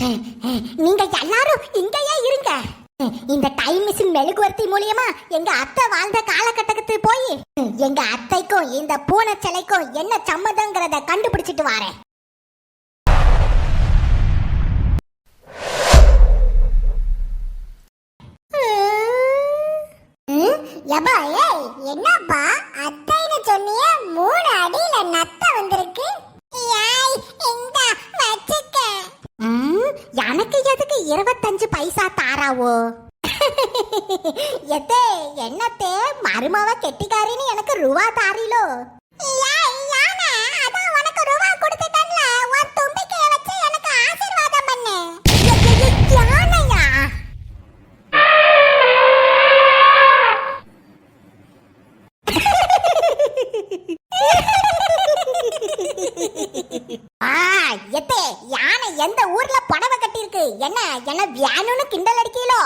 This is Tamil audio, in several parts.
நீங்க எல்லாரும் இங்கேயே இருங்க. இந்த டைம் மிஷின் மெழுகுவர்த்தி மூலியமா எங்க அத்தை வாழ்ந்த காலகட்டத்துக்கு போய் எங்க அத்தைக்கும் இந்த பூனை சிலைக்கும் என்ன சம்மதங்கிறத கண்டுபிடிச்சிட்டு வாரேன். யப்பா ஏய் என்னப்பா? அத்தைன்னு சொன்னிய மூணு அடியில நத்த வந்திருக்கு. இருபத்தஞ்சு பைசா தாராவோ? எதே என்னத்தே மருமவ கெட்டிக்காரின்னு எனக்கு ரூபா தாரிலோ. உனக்கு ரூபா எனக்கு ஆசீர்வாதம் பண்ணு. யானையா? யானை எந்த ஊர்ல புடவை என்ன என்ன வியானுன்னு கிண்டல் அடிக்கீலோ?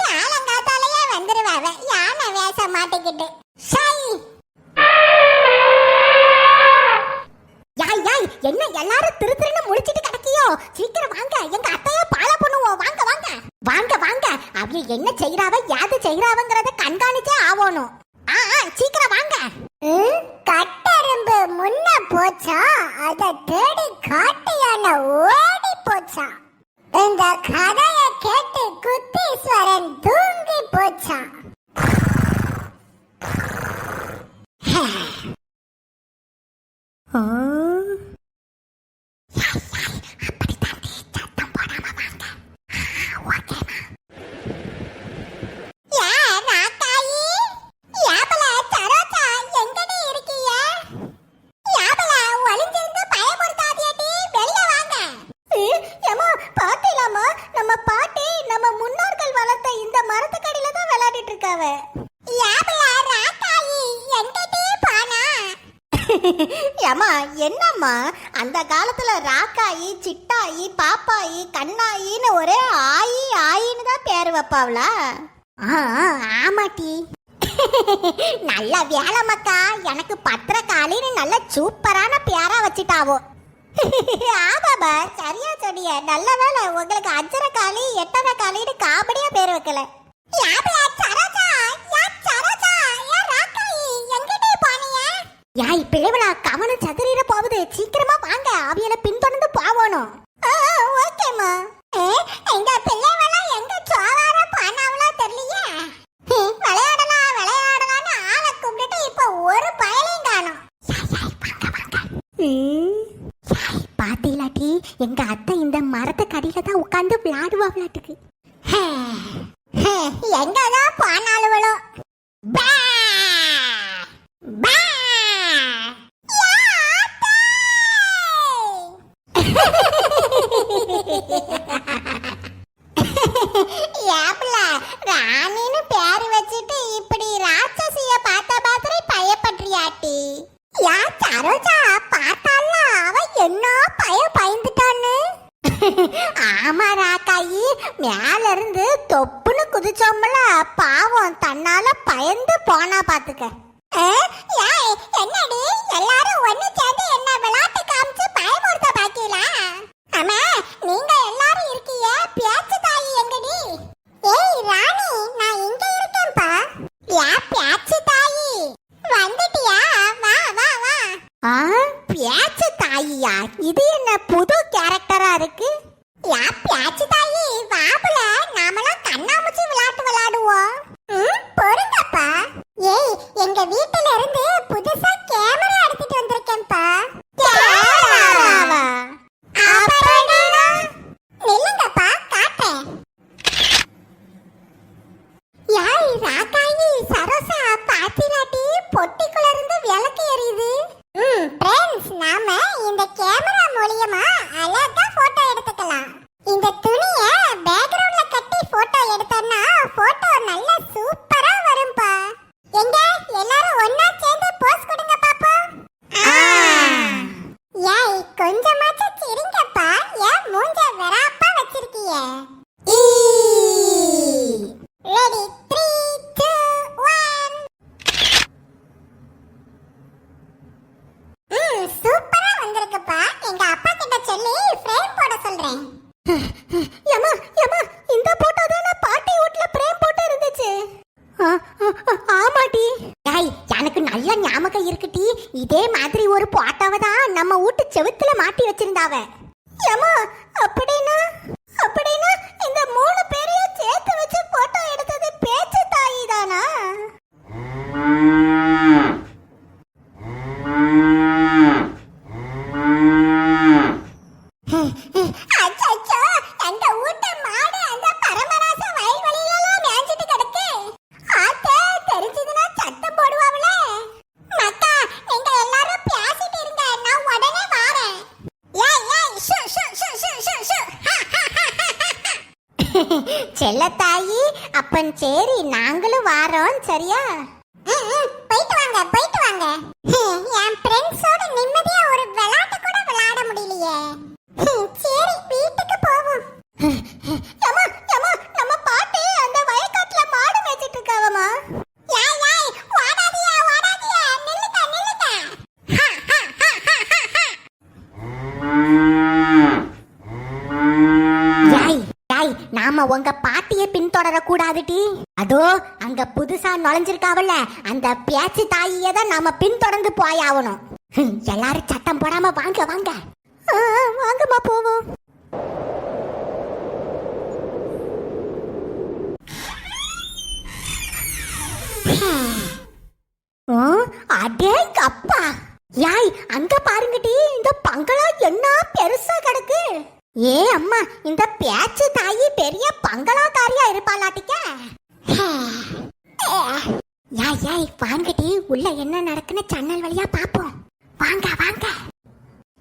காலங்காத்தாலேயே வந்துருவாவ. யானை வேஷம் மாட்டிக்கிட்டு. யாய் யாய் என்ன எல்லாரும் திரு திருன்னு முழிச்சிட்டு கிடக்கியோ? சீக்கிரம் வாங்க எங்க அத்தைய பால பண்ணுவோம். வாங்க வாங்க. வாங்க வாங்க. அவங்க என்ன செய்யறாவ யாது செய்யறாவங்கிறத கண்காணிச்சே ஆவணும் ஆ சீக்கிரம் வாங்க. கட்டெரும்பு முன்ன போச்சா? அத தேடி காட்டியான ஓடி போச்சா? இந்த கதைய கேட்டு குத்தீஸ்வரன் தூங்கி போச்சா? ஆ. பாப்பாயி கண்ணாயின்னு ஒரே ஆயி ஆயின்னு தான் பேர் வைப்பாவளா? ஆமாட்டி. நல்ல வேலை மக்கா. எனக்கு பத்திரக்காளின்னு நல்ல சூப்பரான பேரா வச்சிட்டாவோ. ஆமாப்பா சரியா சொன்னிய. நல்ல வேலை உங்களுக்கு அஞ்சரை காலி எட்டரை காலின்னு காமெடியா பேர் வைக்கல. யாய் பிள்ளைவளா கவனம் சதுரிட போகுது. சீக்கிரமா வாங்க. அவியல ஏமா ஏமா இந்த போட்டோ தான் பாட்டி வீட்ல பிரேம் போட்டோ இருந்துச்சு. ஆமாடி. ஏய் எனக்கு நல்ல ஞாபகம் இருக்குடி. இதே மாதிரி ஒரு போட்டோவை தான் நம்ம வீட்டு செவுத்துல மாட்டி வச்சிருந்தாவ. ஏமா அப்படின்னா? நுழைஞ்சிருக்காவல்ல அந்த பேச்சு தாயியை தான் நாம பின்தொடர்ந்து போயாகணும். எல்லாரும் சத்தம் போடாம வாங்க வாங்க. வாங்கம்மா போவோம். ஓ, அடே அப்பா யாய் அங்க பாருங்கடி இந்த பங்களா என்ன பெருசா கிடக்கு? ஏ அம்மா இந்த பேச்சு தாயி பெரிய பங்களாக்காரியா இருப்பாளாட்டிக்க? யாய் யாய் வாங்கடி. உள்ள என்ன நடக்குன்னு ஜன்னல் வழியா பாப்போம். வாங்க வாங்க.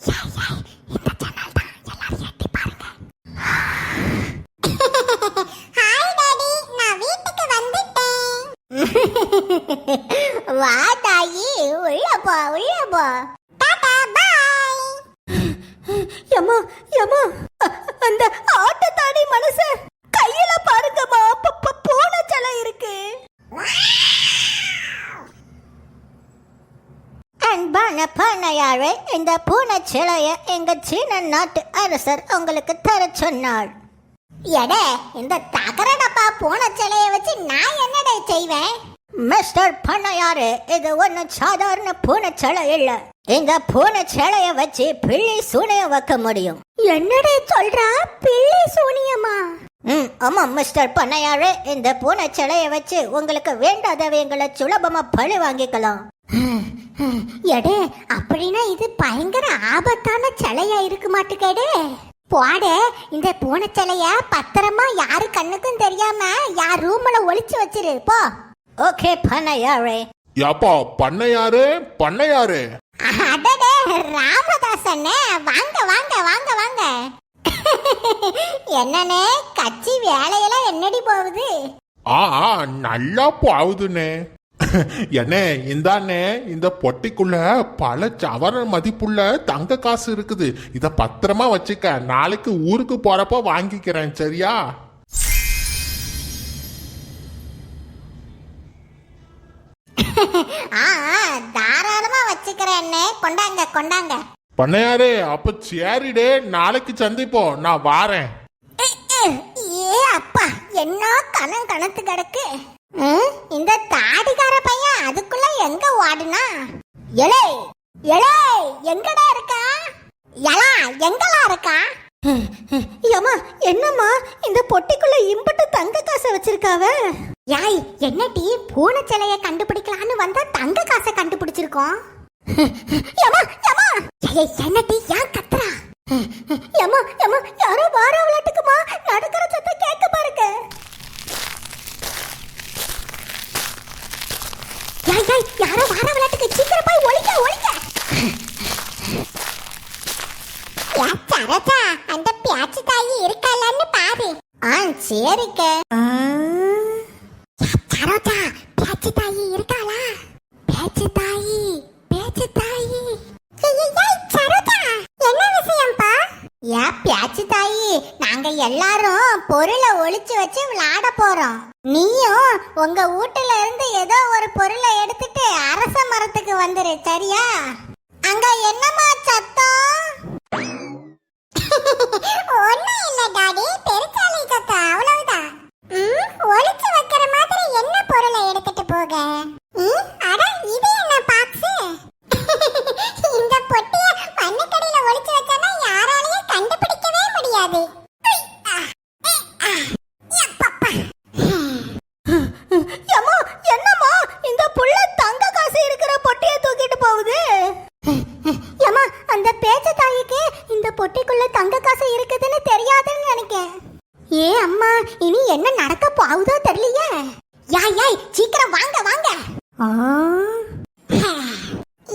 யாய் யாய் இந்த ஜன்னல் தான். எல்லாரும் எட்டி பாருங்க. ஹாய் டாடி நான் வீட்டுக்கு வந்துட்டேன். வா தாயி. உள்ள போ உள்ள போ. டாடா பாய் யம்மா யம்மா அன்பான இந்த பூனை சிலைய எங்க சீன நாட்டு அரசர் உங்களுக்கு தர சொன்னார். எடே இந்த தகர டப்பா பூனை சிலைய வச்சு நான் என்னடே செய்வேன்? மிஸ்டர் பண்ணையாரு இது ஒன்றும் சாதாரண பூனை சிலை இல்ல. இந்த பூனை சிலைய வச்சு பிள்ளை சூனியம் வைக்க முடியும். என்னடே சொல்றா? பிள்ளை சூனியமா? ம் ஆமா மிஸ்டர் பண்ணையாரு இந்த பூனை சிலைய வச்சு உங்களுக்கு வேண்டாதவங்களை சுலபமா பழி வாங்கிக்கலாம். எடே அப்படின்னா இது பயங்கர ஆபத்தான சிலையா இருக்கு மாட்டுக்கேடே. போடே இந்த பூனை சிலைய பத்திரமா யாரு கண்ணுக்கும் தெரியாம யார் ரூம்ல ஒளிச்சு வச்சிரு போ. ஓகே பண்ணையாரே. யாப்பா பண்ணையாரு? பண்ணையாரு. அடடே ராமதாசண்ணே வாங்க வாங்க வாங்க வாங்க. என்னனே கட்சி வேலையெல்லாம் என்னடி போகுது? ஆ நல்லா போகுதுண்ணே. என்ன இந்தாண்ணே இந்த பொட்டிக்குள்ள பல சவர மதிப்புள்ள தங்க காசு இருக்குது. இத பத்திரமா வச்சுக்க நாளைக்கு ஊருக்கு போறப்ப வாங்கிக்கிறேன் சரியா? தாராளமா வச்சுக்கிறேன் கொண்டாங்க கொண்டாங்க. பண்ணையாரு அப்ப சரிடே நாளைக்கு சந்திப்போம். நான் வாரேன். ஏ அப்பா என்ன கணம் கணத்து கிடக்கு? இந்த தாடிக்கார பையன் அதுக்குள்ள எங்க ஓடுனா? எலே எலே எங்கடா இருக்கா? எலா எங்கடா இருக்கா? ஏமா என்னம்மா? இந்த பொட்டிக்குள்ள இம்பட்டு தங்க காசை வச்சிருக்காவ? யாய் என்னடி பூனை சிலைய கண்டுபிடிக்கலான்னு வந்தா தங்க காசை கண்டுபிடிச்சிருக்கோம். ஏமா ஏமா ஏய் என்னடி ஏன் கத்துறா? ஏமா ஏமா யாரோ வார விளையாட்டுக்குமா? நடக்கிற சத்தம் கேட்க பாருங்க. யாரோ வார விளையாட்டுக்கு சீக்கிரம் போய் ஒளிக்க ஒளிக்க சரதா அந்த பேச்சு தாயி இருக்காளான்னு பாரு. ஆ சரிக்க சரோஜா பேச்சு தாயி இருக்காளா? பேச்சு தாயி பேச்சு தாயி. ஏ பேச்சு தாயி நாங்க எல்லாரும் பொருளை ஒளிச்சு வச்சு விளையாட போறோம். நீயும் உங்க வீட்டுல இருந்து ஏதோ ஒரு பொருளை மரத்துக்கு வந்துரு சரியா? அங்க என்னம்மா சத்தம்? ஒண்ணும் இல்ல டாடி பெருச்சாளி சத்தம் அவ்வளவுதான். ஏ அம்மா இனி என்ன நடக்க போகுதோ தெரியலையே. யாய் யாய் சீக்கிரம் வாங்க வாங்க.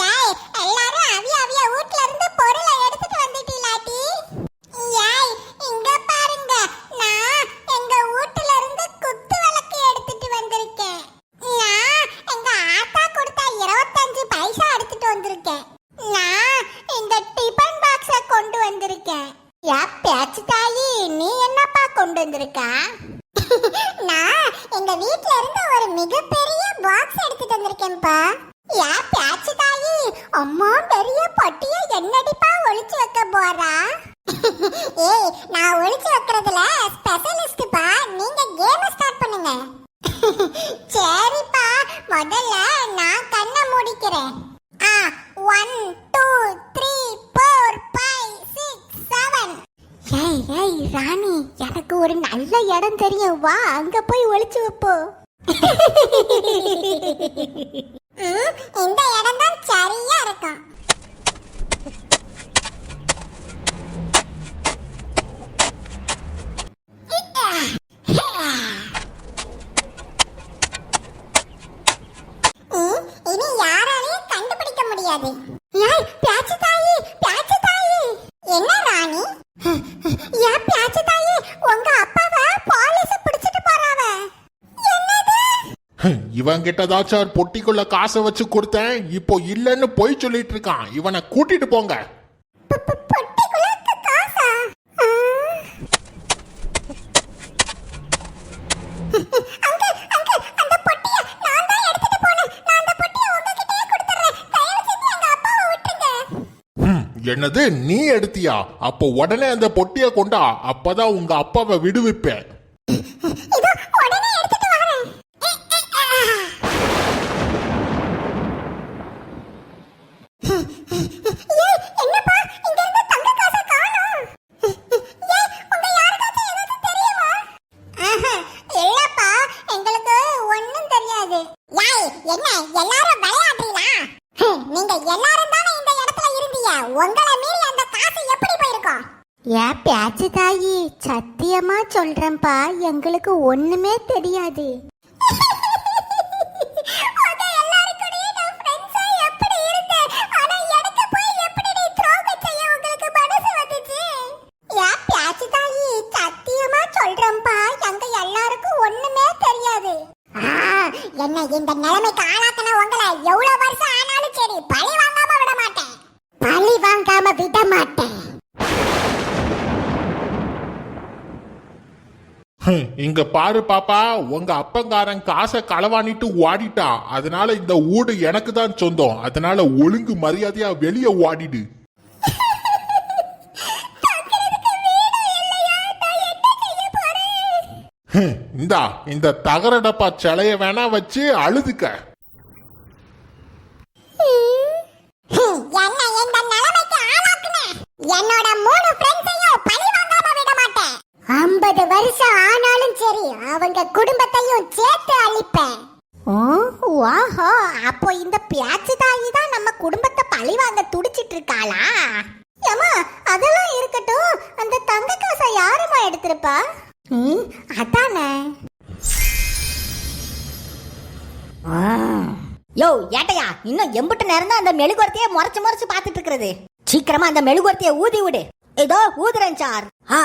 யாய் எல்லாரும் அவிய அவிய வீட்ல இருந்து பொருளை எடுத்துட்டு வந்துட்டீலாட்டி யாய் இங்க பாருங்க. நான் எங்க வீட்ல இருந்து குத்து விளக்கு எடுத்துட்டு வந்திருக்கேன். நான் எங்க ஆத்தா கொடுத்த இருபத்தஞ்சு பைசா எடுத்துட்டு வந்திருக்கேன். நான் இந்த டிபன் பாக்ஸ கொண்டு வந்திருக்கேன். யா பேச்சு தாயி நீ என்னப்பா கொண்டு வந்திருக்கா? நான் எங்க வீட்ல இருந்து ஒரு மிகப்பெரிய பாக்ஸ் எடுத்துட்டு வந்திருக்கேன்ப்பா. யா பேச்சு தாயி அம்மா பெரிய பட்டிய என்னடிப்பா ஒளிச்சு வைக்க போறா? ஏய் நான் ஒளிச்சு வைக்கிறதுல ஸ்பெஷலிஸ்ட்ப்பா நீங்க கேம் ஸ்டார்ட் பண்ணுங்க. சரிப்பா முதல்ல நான் கண்ணை மூடிக்கிறேன். ஆ ஒன் டூ ராணி எனக்கு ஒரு நல்ல இடம் தெரியும். வா அங்க போய் ஒளிச்சு வைப்போம் இந்த இடம் தான் சரியா இருக்கும். இனி யாராலையும் கண்டுபிடிக்க முடியாது ஏய் பியாச்சு தாயி பியாச்சு தாயி என்ன ராணி ஏன் பியாச்சு தாயி உங்க அப்பாவை போலீஸ் பிடிச்சிட்டு போறாவ என்னது இவன் கிட்டதாச்சும் பொட்டிக்குள்ள காசை வச்சு கொடுத்தேன். இப்போ இல்லைன்னு பொய் சொல்லிட்டு இருக்கான். இவனை கூட்டிட்டு போங்க. தான் என்னது? நீ எடுத்தியா? அப்போ உடனே அந்த பொட்டிய கொண்டா. அப்பதான் உங்க அப்பாவை விடுவிப்பேன். ஏன் பேச்சு தாயி சத்தியமா சொல்றேன்ப்பா எங்களுக்கு ஒண்ணுமே தெரியாது. என்ன இந்த நிலைமைக்கு ஆளாக்கின உங்களை எவ்வளவு வருஷம் ஆனாலும் சரி பழி வாங்காம விட மாட்டேன் பழி வாங்காம விட மாட்டேன் ஹம், இங்க பாரு பாப்பா உங்க அப்பங்காரன் காசை களவாணிட்டு ஓடிட்டான் அதனால இந்த ஊடு எனக்கு தான் சொந்தம். அதனால ஒழுங்கு மரியாதையா வெளியே ஓடிடு. இந்தா இந்த தகர டப்பா சிலைய வேணா வச்சு அழுதுக்க. இருக்காளா? ஏமா அதெல்லாம் இருக்கட்டும். அந்த தங்க காசை யாருமா எடுத்திருப்பா? அதானே. யோ ஏட்டையா இன்னும் எம்புட்டு நேரம் தான் அந்த மெழுகுவர்த்தியை முறைச்சு முறைச்சு பார்த்துட்டு இருக்கிறது சீக்கிரமா அந்த மெழுகுவர்த்தியை ஊதி விடு. ஏதோ ஊதுறேன் சார். ஆ.